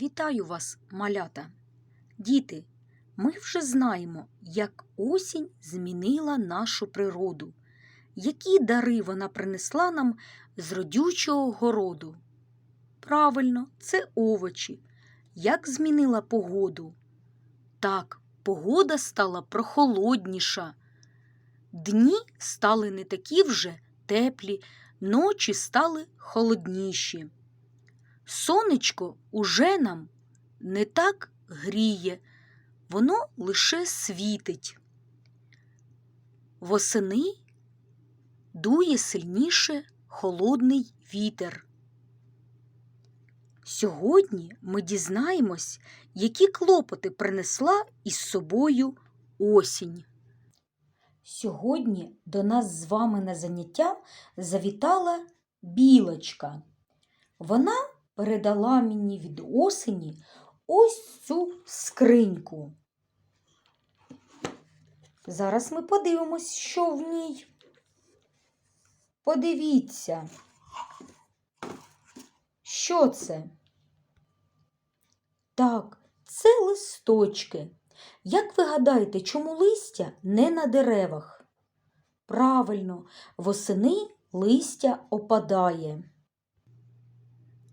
Вітаю вас, малята! Діти, ми вже знаємо, як осінь змінила нашу природу, які дари вона принесла нам з родючого городу. Правильно, це овочі. Як змінила погоду? Так, погода стала прохолодніша. Дні стали не такі вже теплі, ночі стали холодніші. Сонечко уже нам не так гріє, воно лише світить. Восени дує сильніше холодний вітер. Сьогодні ми дізнаємось, які клопоти принесла із собою осінь. Сьогодні до нас з вами на заняття завітала білочка. Вона передала мені від осені ось цю скриньку. Зараз ми подивимось, що в ній. Подивіться, що це? Так, це листочки. Як ви гадаєте, чому листя не на деревах? Правильно, восени листя опадає.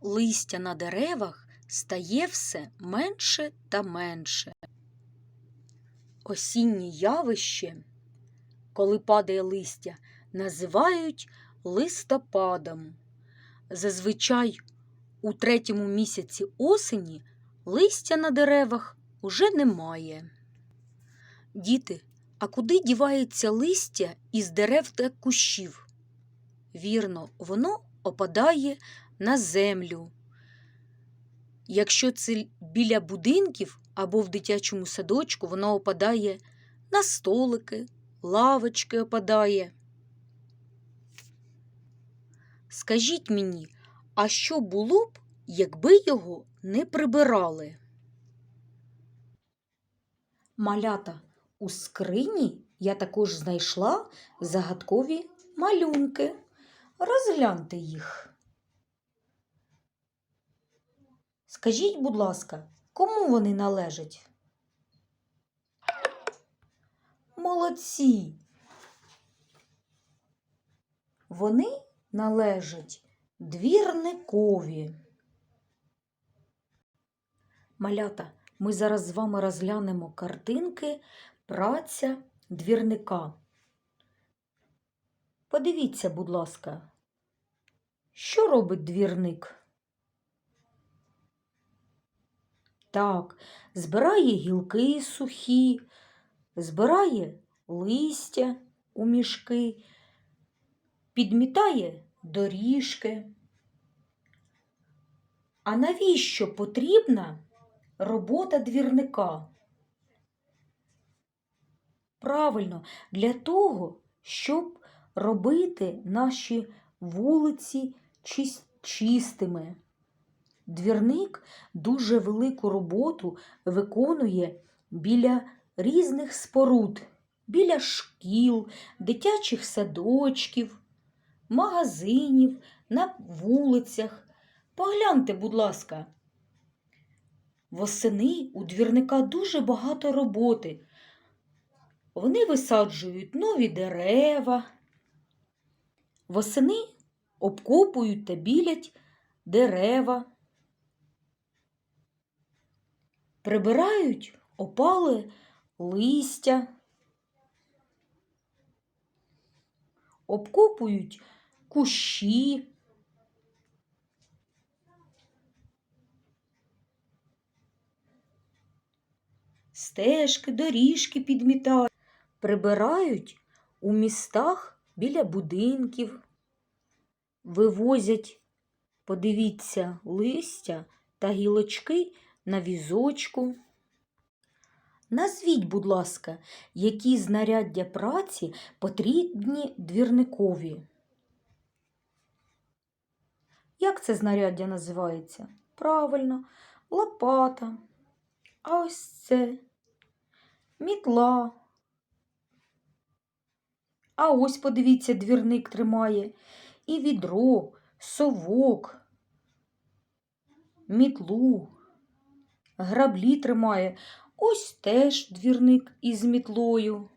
Листя на деревах стає все менше та менше. Осіннє явище, коли падає листя, називають листопадом. Зазвичай у третьому місяці осені листя на деревах уже немає. Діти, а куди дівається листя із дерев та кущів? Вірно, воно опадає на землю. Якщо це біля будинків або в дитячому садочку, воно опадає на столики, лавочки опадає. Скажіть мені, а що було б, якби його не прибирали? Малята, у скрині я також знайшла загадкові малюнки. Розгляньте їх. Скажіть, будь ласка, кому вони належать? Молодці. Вони належать двірникові. Малята, ми зараз з вами розглянемо картинки праця двірника. Подивіться, будь ласка, що робить двірник? Так, збирає гілки сухі, збирає листя у мішки, підмітає доріжки. А навіщо потрібна робота двірника? Правильно, для того, щоб робити наші вулиці чистими. Двірник дуже велику роботу виконує біля різних споруд, біля шкіл, дитячих садочків, магазинів, на вулицях. Погляньте, будь ласка. Восени у двірника дуже багато роботи. Вони висаджують нові дерева. Восени обкопують та білять дерева. Прибирають опале листя, обкопують кущі. Стежки, доріжки підмітають, прибирають у містах біля будинків, вивозять, подивіться, листя та гілочки на візочку. Назвіть, будь ласка, які знаряддя праці потрібні двірникові. Як це знаряддя називається? Правильно, лопата. А ось це мітла. А ось, подивіться, двірник тримає і відро, совок, мітлу, граблі тримає. Ось теж двірник із мітлою.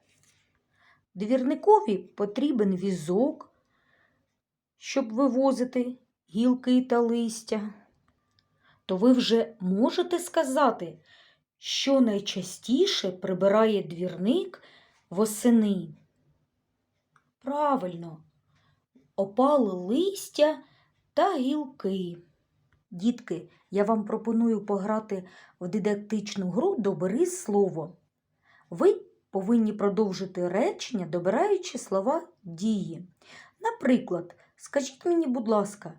Двірникові потрібен візок, щоб вивозити гілки та листя. То ви вже можете сказати, що найчастіше прибирає двірник восени. Правильно, опали листя та гілки. Дітки, я вам пропоную пограти в дидактичну гру Добери слово. Ви повинні продовжити речення, добираючи слова дії. Наприклад, скажіть мені, будь ласка,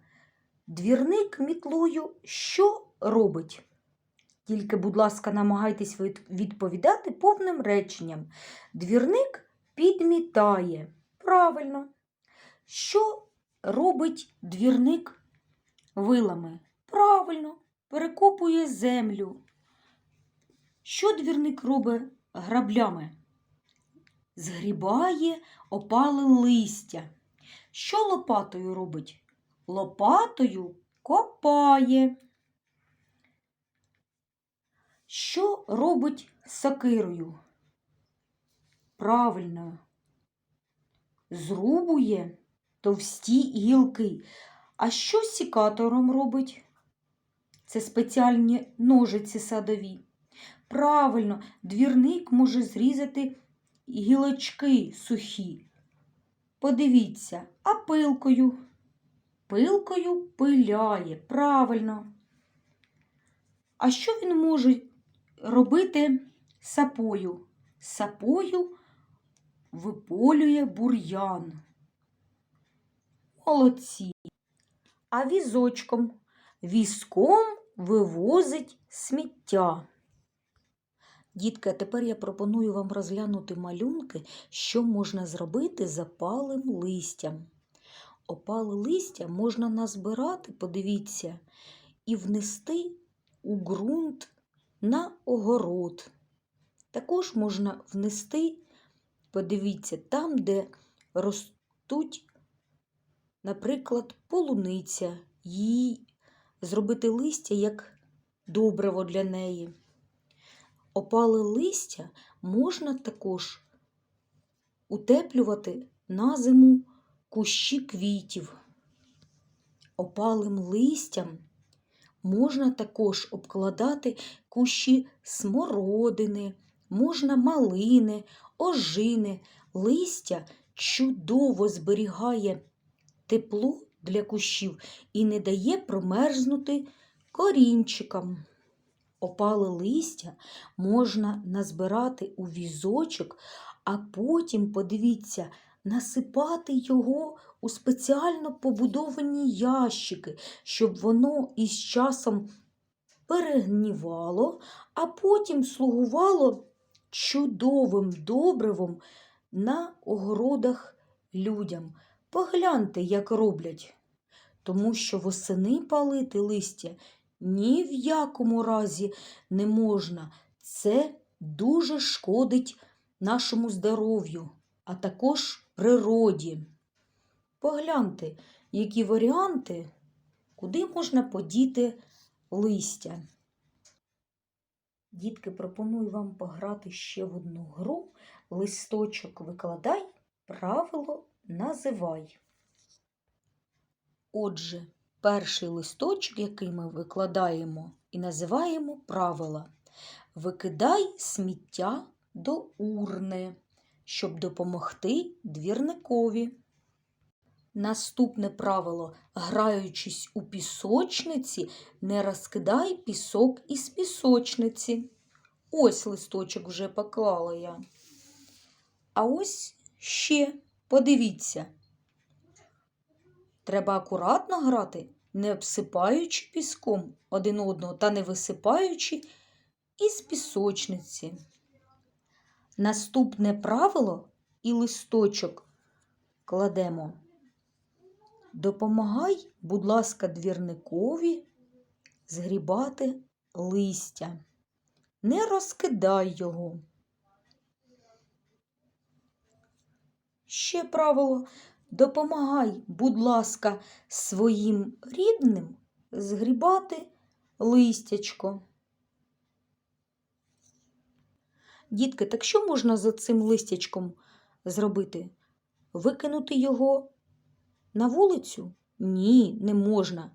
двірник мітлою що робить? Тільки, будь ласка, намагайтесь відповідати повним реченням. Двірник підмітає. Правильно. Що робить двірник вилами? Правильно, перекопує землю. Що двірник робить граблями? Згрібає опале листя. Що лопатою робить? Лопатою копає. Що робить сокирою? Правильно, зрубує товсті гілки. А що сікатором робить? Це спеціальні ножиці садові. Правильно, двірник може зрізати гілочки сухі. Подивіться, а пилкою? Пилкою пиляє, правильно. А що він може робити сапою? Сапою виполює бур'ян. Молодці. А візочком? Візком вивозить сміття. Дітки, а тепер я пропоную вам розглянути малюнки, що можна зробити з опалим листям. Опале листя можна назбирати, подивіться, і внести у ґрунт на огород. Також можна внести, подивіться, там, де ростуть, наприклад, полуниця, їй зробити листя як добриво для неї. Опале листя можна також утеплювати на зиму кущі квітів. Опалим листям можна також обкладати кущі смородини, можна малини, ожини. Листя чудово зберігає тепло для кущів і не дає промерзнути корінчикам. Опале листя можна назбирати у візочок, а потім, подивіться, насипати його у спеціально побудовані ящики, щоб воно із часом перегнівало, а потім слугувало чудовим добривом на огородах людям. Погляньте, як роблять, тому що восени палити листя ні в якому разі не можна. Це дуже шкодить нашому здоров'ю, а також природі. Погляньте, які варіанти, куди можна подіти листя. Дітки, пропоную вам пограти ще в одну гру. Листочок викладай, правило називай. Отже, перший листочок, який ми викладаємо і називаємо правила. Викидай сміття до урни, щоб допомогти двірникові. Наступне правило, граючись у пісочниці, не розкидай пісок із пісочниці. Ось листочок вже поклала я. А ось ще, подивіться. Треба акуратно грати, не обсипаючи піском один одного та не висипаючи із пісочниці. Наступне правило і листочок кладемо. Допомагай, будь ласка, двірникові згрібати листя. Не розкидай його. Ще правило допомагай, будь ласка, своїм рідним згрібати листячко. Дітки, так що можна за цим листячком зробити? Викинути його на вулицю? Ні, не можна.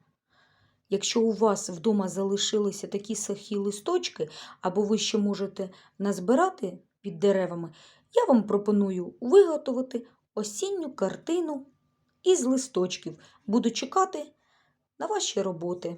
Якщо у вас вдома залишилися такі сухі листочки, або ви ще можете назбирати під деревами, я вам пропоную виготовити осінню картину із листочків. Буду чекати на ваші роботи.